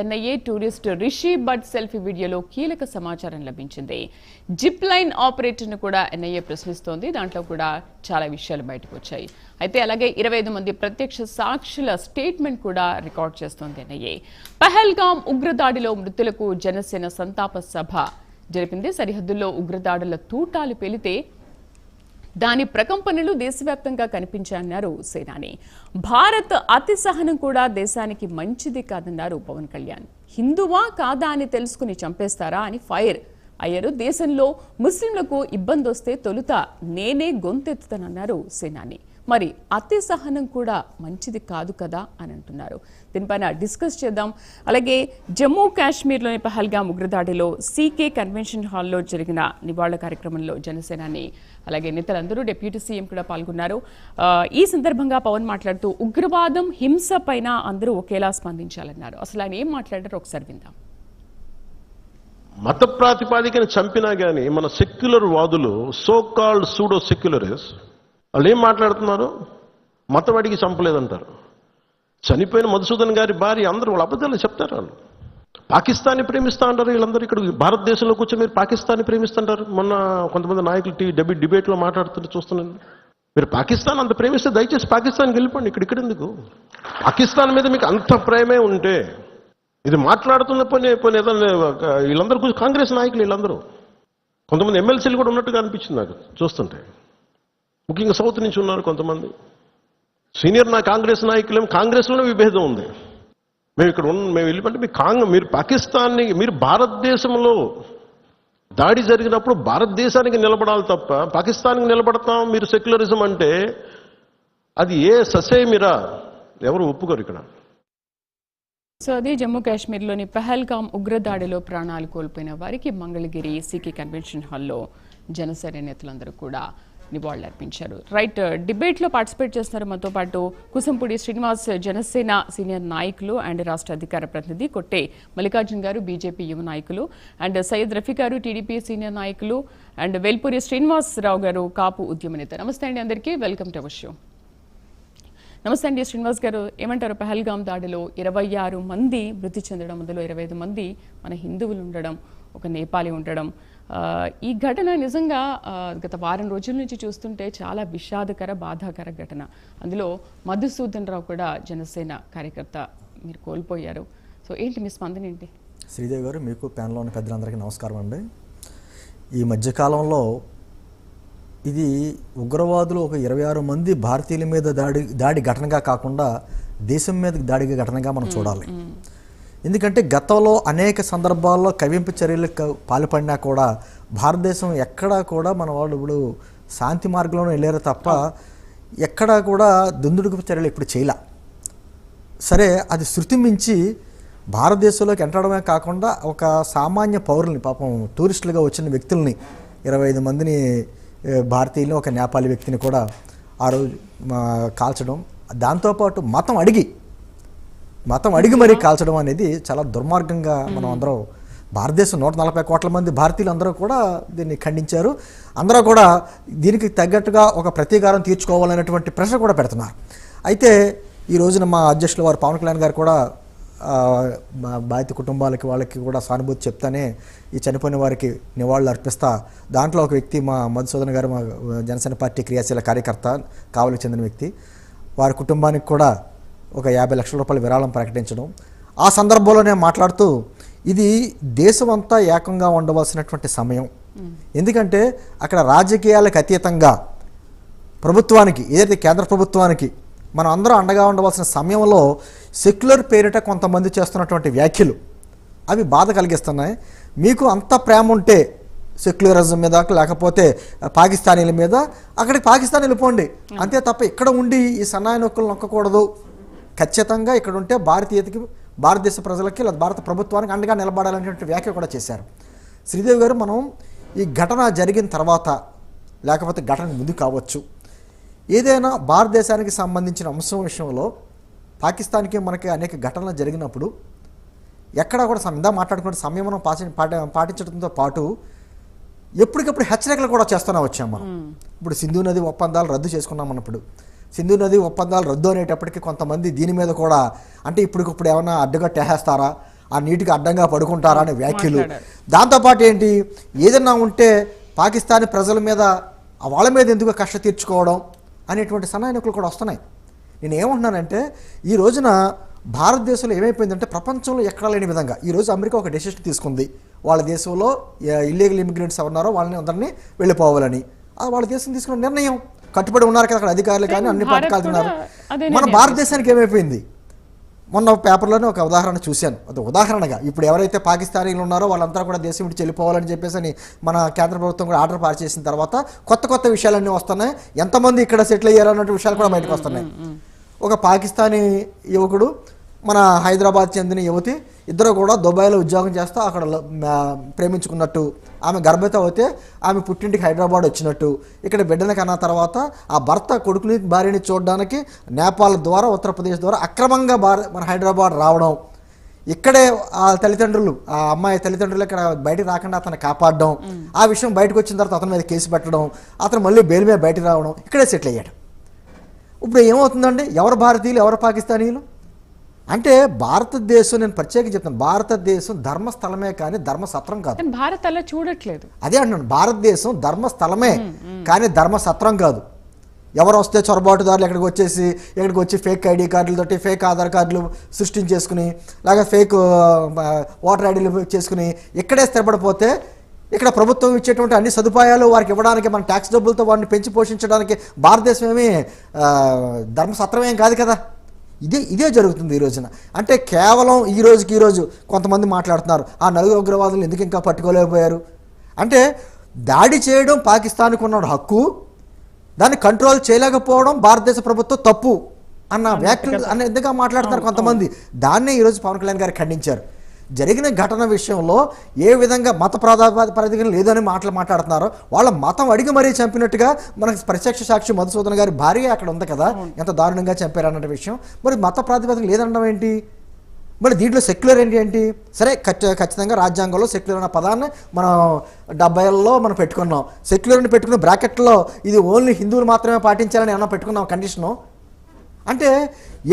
NIA tourist Rishi Bhat selfie వీడియోలో కీలక సమాచారం లభించింది. జిప్ లైన్ ఆపరేటర్ను కూడా ఎన్ఐఏ ప్రశ్నిస్తోంది. దాంట్లో కూడా చాలా విషయాలు బయటకు వచ్చాయి. అయితే అలాగే ఇరవై ఐదు మంది ప్రత్యక్ష సాక్షుల స్టేట్మెంట్ కూడా రికార్డ్ చేస్తోంది ఎన్ఐఏ పహల్గాం ఉగ్రదాడిలో మృతులకు జనసేన సంతాప సభ జరిపింది. సరిహద్దుల్లో ఉగ్రదాడుల తూటాలు పేలితే దాని ప్రకంపనలు దేశవ్యాప్తంగా కనిపించాయన్నారు సేనాని. భారత్ అతి సహనం కూడా దేశానికి మంచిది కాదన్నారు పవన్ కళ్యాణ్. హిందువా కాదా అని తెలుసుకుని చంపేస్తారా అని ఫైర్ అయ్యారు. దేశంలో ముస్లింలకు ఇబ్బంది వస్తే తొలుత నేనే గొంతెత్తుతానన్నారు సేనాని. మరి అతి సహనం కూడా మంచిది కాదు కదా అని అంటున్నారు. దీనిపైన డిస్కస్ చేద్దాం. అలాగే జమ్మూ కాశ్మీర్లోని పహల్గా ఉగ్రదాడిలో సీకే కన్వెన్షన్ హాల్లో జరిగిన నివాళుల కార్యక్రమంలో జనసేనాని అలాగే నేతలందరూ డిప్యూటీ సీఎం కూడా పాల్గొన్నారు. ఈ సందర్భంగా పవన్ మాట్లాడుతూ ఉగ్రవాదం హింస పైన అందరూ ఒకేలా స్పందించాలన్నారు. అసలు ఆయన ఏం మాట్లాడారు ఒకసారి విందాం. మత ప్రాతిపాదికను చంపినా కానీ మన సెక్యులర్ వాదులు సో కాల్డ్ సూడో సెక్యులరిస్ట్ వాళ్ళు ఏం మాట్లాడుతున్నారు? మతవాడికి చంపలేదంటారు. చనిపోయిన మధుసూదన్ గారి భార్య అందరూ వాళ్ళ అబద్ధాలు చెప్తారు వాళ్ళు. పాకిస్తాన్ని ప్రేమిస్తా అంటారు వీళ్ళందరూ ఇక్కడ. భారతదేశంలో కూర్చొని మీరు పాకిస్తాన్ని ప్రేమిస్తుంటారు. మొన్న కొంతమంది నాయకులు టీ డెబి డిబేట్లో మాట్లాడుతుంటే చూస్తున్నాను. మీరు పాకిస్తాన్ అంత ప్రేమిస్తే దయచేసి పాకిస్తాన్కి వెళ్ళిపోండి. ఇక్కడ ఇక్కడ ఎందుకు? పాకిస్తాన్ మీద మీకు అంత ప్రేమే ఉంటే ఇది మాట్లాడుతున్న పోనీ పోనీ ఏదైనా వీళ్ళందరూ కాంగ్రెస్ నాయకులు వీళ్ళందరూ. కొంతమంది ఎమ్మెల్సీలు కూడా ఉన్నట్టుగా అనిపించింది నాకు. చూస్తుంటే. ముఖ్యంగా సౌత్ నుంచి ఉన్నారు కొంతమంది. సీనియర్ నా కాంగ్రెస్ నాయకులు కాంగ్రెస్లోనే విభేదం ఉంది. మేము ఇక్కడ ఉన్న మేము వెళ్ళిపోతే మీ కాంగ్ మీరు పాకిస్తాన్ని మీరు భారతదేశంలో దాడి జరిగినప్పుడు భారతదేశానికి నిలబడాలి తప్ప పాకిస్తాన్కి నిలబడతాం మీరు సెక్యులరిజం అంటే అది ఏ ససేమిరా? ఎవరు ఒప్పుకోరు ఇక్కడ. సో అదే జమ్మూ కాశ్మీర్లోని పహల్గాం ఉగ్రదాడిలో ప్రాణాలు కోల్పోయిన వారికి మంగళగిరి సికి కన్వెన్షన్ హాల్లో జనసేన నేతలందరూ కూడా నివాళులర్పించారు. రైట్ డిబేట్లో పార్టిసిపేట్ చేస్తున్నారు. మనతో పాటు కుసంపూడి శ్రీనివాస్ జనసేన సీనియర్ నాయకులు అండ్ రాష్ట్ర అధికార ప్రతినిధి కొట్టే మల్లికార్జున్ గారు బీజేపీ యువ నాయకులు అండ్ సయ్యద్ రఫీ గారు టీడీపీ సీనియర్ నాయకులు అండ్ వెల్పూరి శ్రీనివాసరావు గారు కాపు ఉద్యమ నేత నమస్తే అండి అందరికీ. Welcome to our show. నమస్తే అండి శ్రీనివాస్ గారు. ఏమంటారు? పహల్గాం దాడిలో ఇరవై ఆరు మంది మృతి చెందడం అందులో ఇరవై ఐదు మంది మన హిందువులు ఉండడం ఒక నేపాలి ఉండడం ఈ ఘటన నిజంగా గత వారం రోజుల నుంచి చూస్తుంటే చాలా విషాదకర బాధాకర ఘటన. అందులో మధుసూదన్ రావు కూడా జనసేన కార్యకర్త మీరు కోల్పోయారు. సో ఏంటి మీ స్పందన ఏంటి? శ్రీదేవి గారు మీకు ప్యానల్లో ఉన్న పెద్దలందరికీ నమస్కారం అండి. ఈ మధ్యకాలంలో ఇది ఉగ్రవాదులు ఒక ఇరవై ఆరు మంది భారతీయుల మీద దాడి దాడి ఘటనగా కాకుండా దేశం మీద దాడి ఘటనగా మనం చూడాలి. ఎందుకంటే గతంలో అనేక సందర్భాల్లో కవింపు చర్యలకు పాల్పడినా కూడా భారతదేశం ఎక్కడా కూడా మన వాళ్ళు ఇప్పుడు శాంతి మార్గంలోనే వెళ్ళారు తప్ప ఎక్కడా కూడా దుందుడుకు చర్యలు ఇప్పుడు చేయలే. సరే అది శృతి మించి భారతదేశంలోకి ఎంటడమే కాకుండా ఒక సామాన్య పౌరుల్ని పాపం టూరిస్టులుగా వచ్చిన వ్యక్తుల్ని ఇరవై ఐదు మందిని భారతీయులు ఒక నేపాలి వ్యక్తిని కూడా ఆ రోజు కాల్చడం దాంతోపాటు మతం అడిగి మతం అడిగి మరీ కాల్చడం అనేది చాలా దుర్మార్గంగా మనం అందరం భారతదేశం నూట నలభై కోట్ల మంది భారతీయులు అందరూ కూడా దీన్ని ఖండించారు. అందరూ కూడా దీనికి తగ్గట్టుగా ఒక ప్రతీకారం తీర్చుకోవాలనేటువంటి ప్రెషర్ కూడా పెడుతున్నారు. అయితే ఈ రోజున మా అధ్యక్షులు వారు పవన్ కళ్యాణ్ గారు కూడా బాధిత కుటుంబాలకి వాళ్ళకి కూడా సానుభూతి చెప్తానే ఈ చనిపోయిన వారికి నివాళులు అర్పిస్తా దాంట్లో ఒక వ్యక్తి మా మధుసూదన్ గారు మా జనసేన పార్టీ క్రియాశీల కార్యకర్త కావలికి చెందిన వ్యక్తి. వారి కుటుంబానికి కూడా ఒక యాభై లక్షల రూపాయల విరాళం ప్రకటించడం. ఆ సందర్భంలో నేను మాట్లాడుతూ ఇది దేశం అంతా ఏకంగా ఉండవలసినటువంటి సమయం. ఎందుకంటే అక్కడ రాజకీయాలకు అతీతంగా ప్రభుత్వానికి ఏదైతే కేంద్ర ప్రభుత్వానికి మనం అందరూ అండగా ఉండవలసిన సమయంలో సెక్యులర్ పేరిట కొంతమంది చేస్తున్నటువంటి వ్యాఖ్యలు అవి బాధ కలిగిస్తున్నాయి. మీకు అంత ప్రేమ ఉంటే సెక్యులరిజం మీద లేకపోతే పాకిస్తానీల మీద అక్కడికి పాకిస్తాన్ వెళ్ళిపోండి. అంతే తప్ప ఇక్కడ ఉండి ఈ సన్నాయి నొక్కులు నొక్కకూడదు. ఖచ్చితంగా ఇక్కడ ఉంటే భారతీయతకి భారతదేశ ప్రజలకి లేదా భారత ప్రభుత్వానికి అండగా నిలబడాలనేటువంటి వ్యాఖ్య కూడా చేశారు. శ్రీదేవి గారు మనం ఈ ఘటన జరిగిన తర్వాత లేకపోతే ఘటన ముందు కావచ్చు ఏదైనా భారతదేశానికి సంబంధించిన అంశం విషయంలో పాకిస్తాన్కి మనకి అనేక ఘటనలు జరిగినప్పుడు ఎక్కడా కూడా ఇందా మాట్లాడుకున్న సంయమనం మనం పాటి పాటి- పాటించడంతో పాటు ఎప్పటికప్పుడు హెచ్చరికలు కూడా చేస్తూనే వచ్చాం మనం. ఇప్పుడు సింధు నది ఒప్పందాలు రద్దు చేసుకున్నాం అన్నప్పుడు. సింధు నది ఒప్పందాలు రద్దు అనేటప్పటికీ కొంతమంది దీని మీద కూడా అంటే ఇప్పటికిప్పుడు ఏమైనా అడ్డుగట్టేస్తారా ఆ నీటికి అడ్డంగా పడుకుంటారా అనే వ్యాఖ్యలు. దాంతోపాటు ఏంటి? ఏదన్నా ఉంటే పాకిస్తానీ ప్రజల మీద వాళ్ళ మీద ఎందుకు కష్ట తీర్చుకోవడం అనేటువంటి సన్నాయకులు కూడా వస్తున్నాయి. నేను ఏమంటున్నానంటే ఈ రోజున భారతదేశంలో ఏమైపోయిందంటే ప్రపంచంలో ఎక్కడా లేని విధంగా ఈ రోజు అమెరికా ఒక డెసిషన్ తీసుకుంది. వాళ్ళ దేశంలో ఇల్లీగల్ ఇమిగ్రెంట్స్ ఎవరున్నారో వాళ్ళని అందరినీ వెళ్ళిపోవాలని. వాళ్ళ దేశం తీసుకున్న నిర్ణయం. కట్టుబడి ఉన్నారు కదా అక్కడ అధికారులు కానీ అన్ని భారత్ పథకాలు కూడా తిన్నారు అదే మన భారతదేశానికి ఏమైపోయింది? మొన్న పేపర్లోనే ఒక ఉదాహరణ చూశాను. అది ఉదాహరణగా ఇప్పుడు ఎవరైతే పాకిస్తానీలు ఉన్నారో వాళ్ళంతా కూడా దేశం విడిచి వెళ్ళిపోవాలని చెప్పేసి అని మన కేంద్ర ప్రభుత్వం కూడా ఆర్డర్ పాస్ చేసిన తర్వాత కొత్త కొత్త విషయాలన్నీ వస్తున్నాయి. ఎంతమంది ఇక్కడ సెటిల్ అయ్యారు అన్నట్టు విషయాలు కూడా బయటకు వస్తున్నాయి. ఒక పాకిస్తానీ యువకుడు మన హైదరాబాద్ చెందిన యువతి ఇద్దరు కూడా దుబాయ్లో ఉద్యోగం చేస్తూ అక్కడ ప్రేమించుకున్నట్టు. ఆమె గర్భవతి అయితే ఆమె పుట్టింటికి హైదరాబాద్ వచ్చినట్టు. ఇక్కడ బిడ్డని కన్న తర్వాత ఆ భర్త కొడుకుని భార్యని చూడడానికి నేపాల్ ద్వారా ఉత్తరప్రదేశ్ ద్వారా అక్రమంగా భార మన హైదరాబాద్ రావడం. ఇక్కడే ఆ తల్లిదండ్రులు ఆ అమ్మాయి తల్లిదండ్రులు ఇక్కడ బయటకు రాకుండా అతను కాపాడడం. ఆ విషయం బయటకు వచ్చిన తర్వాత అతని మీద కేసు పెట్టడం అతను మళ్ళీ బెయిల్ మీద బయటకు రావడం ఇక్కడే సెటిల్ అయ్యాడు. ఇప్పుడు ఏమవుతుందండి? ఎవరు భారతీయులు ఎవరు పాకిస్తానీయులు? అంటే భారతదేశం నేను ప్రత్యేకంగా చెప్తాను. భారతదేశం ధర్మస్థలమే కానీ ధర్మసత్రం కాదు. భారత్ అలా చూడట్లేదు. అదే అంటున్నాను. భారతదేశం ధర్మస్థలమే కానీ ధర్మసత్రం కాదు. ఎవరు వస్తే చొరబాటుదారులు ఇక్కడికి వచ్చేసి ఇక్కడికి వచ్చి ఫేక్ ఐడి కార్డులతోటి ఫేక్ ఆధార్ కార్డులు సృష్టించేసుకుని లేక ఫేక్ ఓటర్ ఐడీలు చేసుకుని ఇక్కడే స్థిరపడిపోతే ఇక్కడ ప్రభుత్వం ఇచ్చేటువంటి అన్ని సదుపాయాలు వారికి ఇవ్వడానికి మన ట్యాక్స్ డబ్బులతో వారిని పెంచి పోషించడానికి భారతదేశం ఏమి ధర్మసత్రం ఏం కాదు కదా. ఇదే ఇదే జరుగుతుంది ఈ రోజున. అంటే కేవలం ఈ రోజుకి ఈ రోజు కొంతమంది మాట్లాడుతున్నారు ఆ నలుగురు ఉగ్రవాదులు ఎందుకు ఇంకా పట్టుకోలేకపోయారు? అంటే దాడి చేయడం పాకిస్తాన్కు ఉన్న హక్కు దాన్ని కంట్రోల్ చేయలేకపోవడం భారతదేశ ప్రభుత్వం తప్పు అన్న వ్యాఖ్యలు అన్న ఎందుగా మాట్లాడుతున్నారు కొంతమంది? దాన్నే ఈరోజు పవన్ కళ్యాణ్ గారు ఖండించారు. జరిగిన ఘటన విషయంలో ఏ విధంగా మత ప్రాధాన్యత పరిధిగా లేదని మాటలు మాట్లాడుతున్నారో వాళ్ళ మతం అడిగి మరీ చంపినట్టుగా మనకు ప్రత్యక్ష సాక్షి మధుసూదన్ గారి భార్య అక్కడ ఉంది కదా ఎంత దారుణంగా చంపారు అన్న విషయం. మరి మత ప్రాతిపదిక లేదనడం ఏంటి? మరి దీంట్లో సెక్యులర్ ఏంటి ఏంటి? సరే ఖచ్చ- ఖచ్చితంగా రాజ్యాంగంలో సెక్యులర్ అన్న పదాన్ని మనం డెబ్బైలలో మనం పెట్టుకున్నాం. సెక్యులర్ని పెట్టుకున్న బ్రాకెట్లో ఇది ఓన్లీ హిందువులు మాత్రమే పాటించాలని ఏమన్నా పెట్టుకున్నాం కండిషను అంటే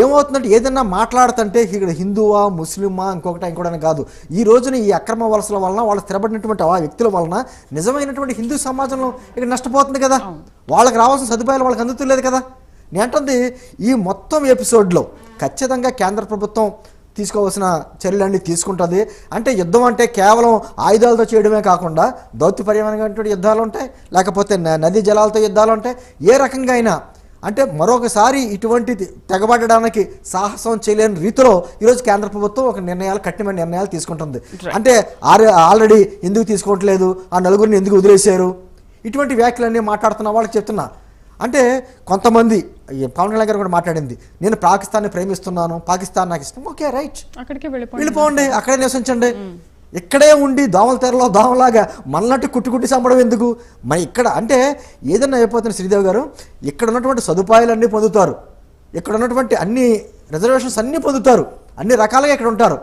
ఏమవుతుందంటే ఏదన్నా మాట్లాడుతుంటే ఇక్కడ హిందువా ముస్లిమా ఇంకొకటి ఇంకోటి కాదు. ఈ రోజున ఈ అక్రమ వలసల వలన వాళ్ళు స్థిరపడినటువంటి ఆ వ్యక్తుల వలన నిజమైనటువంటి హిందూ సమాజంలో ఇక్కడ నష్టపోతుంది కదా. వాళ్ళకి రావాల్సిన సదుపాయాలు వాళ్ళకి అందుతలేదు కదా. నేను అంటుంది ఈ మొత్తం ఎపిసోడ్లో ఖచ్చితంగా కేంద్ర ప్రభుత్వం తీసుకోవాల్సిన చర్యలన్నీ తీసుకుంటుంది. అంటే యుద్ధం అంటే కేవలం ఆయుధాలతో చేయడమే కాకుండా దౌత్యపరమైనటువంటి యుద్ధాలు ఉంటాయి లేకపోతే నదీ జలాలతో యుద్ధాలు ఉంటాయి. ఏ రకంగా అయినా అంటే మరొకసారి ఇటువంటి తెగబడడానికి సాహసం చేయలేని రీతిలో ఈరోజు కేంద్ర ప్రభుత్వం ఒక నిర్ణయాలు కఠినమైన నిర్ణయాలు తీసుకుంటుంది. అంటే ఆల్రెడీ ఎందుకు తీసుకోవట్లేదు? ఆ నలుగురిని ఎందుకు వదిలేశారు? ఇటువంటి వ్యాఖ్యలన్నీ మాట్లాడుతున్న వాళ్ళకి చెప్తున్నా. అంటే కొంతమంది పవన్ కళ్యాణ్ గారు కూడా మాట్లాడింది. నేను పాకిస్తాన్ని ప్రేమిస్తున్నాను పాకిస్తాన్ నాకు ఇష్టం. Okay right. అక్కడికే వెళ్ళిపోండి. అక్కడే నివసించండి. ఇక్కడే ఉండి దోమల తెరలో దోమలాగా మళ్ళట్టు కుట్టి కుట్టి చంపడం ఎందుకు? మరి ఇక్కడ అంటే ఏదన్నా అయిపోతుంది శ్రీదేవి గారు ఇక్కడ ఉన్నటువంటి సదుపాయాలన్నీ పొందుతారు. ఇక్కడ ఉన్నటువంటి అన్ని రిజర్వేషన్స్ అన్నీ పొందుతారు. అన్ని రకాలుగా ఇక్కడ ఉంటారు.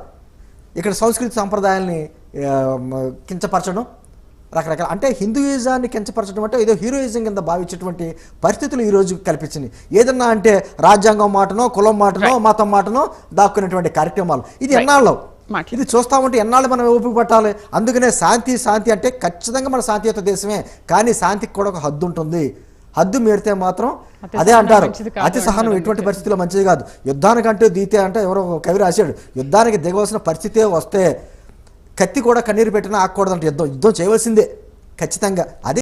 ఇక్కడ సంస్కృతి సాంప్రదాయాల్ని కించపరచడం రకరకాల అంటే హిందూయిజాన్ని కించపరచడం అంటే ఏదో హీరోయిజం కింద భావించేటువంటి పరిస్థితులు ఈ రోజు కల్పించింది. ఏదన్నా అంటే రాజ్యాంగం మాటనో కులం మాటనో మతం మాటనో దాక్కునేటువంటి కార్యక్రమాలు. ఇది ఎన్నాళ్ళు. ఇది చూస్తా ఉంటే ఎన్నాళ్ళు మనం ఓపిక పట్టాలి? అందుకనే శాంతి శాంతి అంటే ఖచ్చితంగా మన శాంతియుత దేశమే. కానీ శాంతికి కూడా ఒక హద్దు ఉంటుంది. హద్దు మీరితే మాత్రం అదే అంటారు. అతి సహనం ఎటువంటి అందుకే. పరిస్థితిలో మంచిది కాదు. యుద్ధానికంటే దీతే అంటే ఎవరో కవి రాశాడు యుద్ధానికి దిగవలసిన పరిస్థితే వస్తే కత్తి కూడా కన్నీరు పెట్టినా ఆకూడదంటే యుద్ధం యుద్ధం చేయవలసిందే ఖచ్చితంగా. అదే